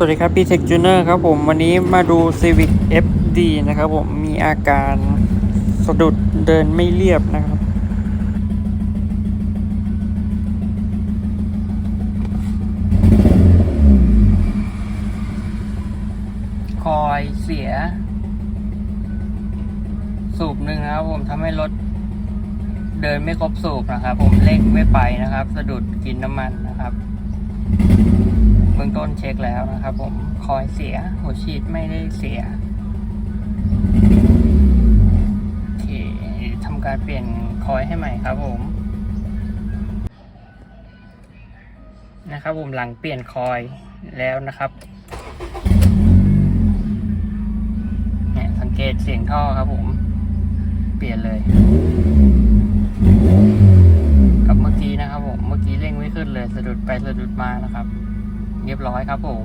สวัสดีครับพี่เทคจูเนอร์ครับผมวันนี้มาดู Civic FD นะครับผมมีอาการสะดุดเดินไม่เรียบนะครับ คอยเสีย สูบหนึ่งนะครับผมทำให้รถเดินไม่ครบสูบนะครับ ผมเร่งไม่ไปนะครับ สะดุดกินน้ำมันนะครับ เบื้องต้นเช็คแล้วนะครับผมคอยเสียหัวฉีดไม่ได้เสียโอเคทำการเปลี่ยนคอยให้ใหม่ครับผมนะครับผมหลังเปลี่ยนคอยแล้วนะครับเนี่ยสังเกตเสียงท่อครับผม เปลี่ยนเลย กับเมื่อกี้นะครับผม เมื่อกี้เร่งไม่ขึ้นเลยสะดุดไปสะดุดมานะครับ เรียบร้อยครับผม